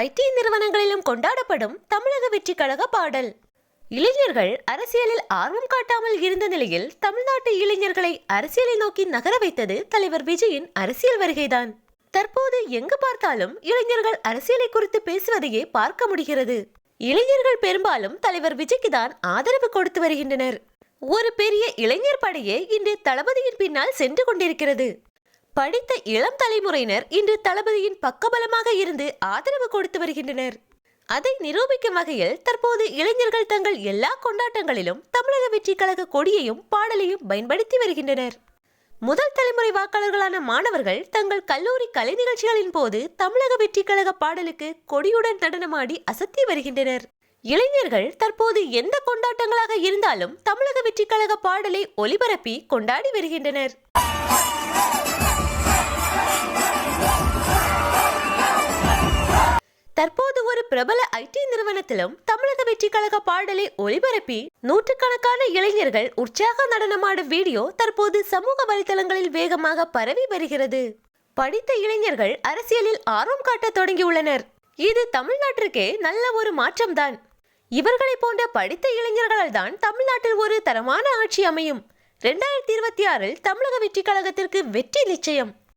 ID நிறுவனங்களிலும் கொண்டாடப்படும் தமிழக வெற்றி கழக பாடல். இளைஞர்கள் அரசியலில் ஆர்வம் காட்டாமல் இருந்த நிலையில் தமிழ்நாட்டு இளைஞர்களை அரசியலை நோக்கி நகர வைத்தது தலைவர் விஜயின் அரசியல் வருகைதான். தற்போது எங்கு பார்த்தாலும் இளைஞர்கள் அரசியலை குறித்து பேசுவதையே பார்க்க முடிகிறது. இளைஞர்கள் பெரும்பாலும் தலைவர் விஜய்க்கு தான் ஆதரவு கொடுத்து வருகின்றனர். ஒரு பெரிய இளைஞர் படையே இன்று தளபதியின் பின்னால் சென்று கொண்டிருக்கிறது. படித்த இளம் தலைமுறையினர் இன்று தளபதியின் பக்கபலமாக இருந்து ஆதரவு கொடுத்து வருகின்றனர். அதை நிரூபிக்கும் வகையில் தற்போது இளைஞர்கள் தங்கள் எல்லா கொண்டாட்டங்களிலும் தமிழக வெற்றி கழக கொடியையும் பாடலையும் பயன்படுத்தி வருகின்றனர். முதல் தலைமுறை வாக்காளர்களான மாணவர்கள் தங்கள் கல்லூரி கலை நிகழ்ச்சிகளின் போது தமிழக வெற்றி கழக பாடலுக்கு கொடியுடன் நடனமாடி அசத்தி வருகின்றனர். இளைஞர்கள் தற்போது எந்த கொண்டாட்டங்களாக இருந்தாலும் தமிழக வெற்றி கழக பாடலை ஒலிபரப்பி கொண்டாடி வருகின்றனர். தற்போது ஒரு பிரபல ஐடி நிறுவனத்திலும் தமிழக வெற்றி கழக பாடலை ஒளிபரப்பி நூற்றுக்கணக்கான இளைஞர்கள் உற்சாக நடனமாடும் வீடியோ தற்போது சமூக வலைதளங்களில் வேகமாக பரவி வருகிறது. படித்த இளைஞர்கள் அரசியலில் ஆர்வம் காட்டத் தொடங்கியுள்ளனர். இது தமிழ்நாட்டிற்கே நல்ல ஒரு மாற்றம்தான். இவர்களை போன்ற படித்த இளைஞர்களால் தான் தமிழ்நாட்டில் ஒரு தரமான ஆட்சி அமையும். ரெண்டாயிரத்தி இருபத்தி ஆறில் தமிழக வெற்றி கழகத்திற்கு வெற்றி நிச்சயம்.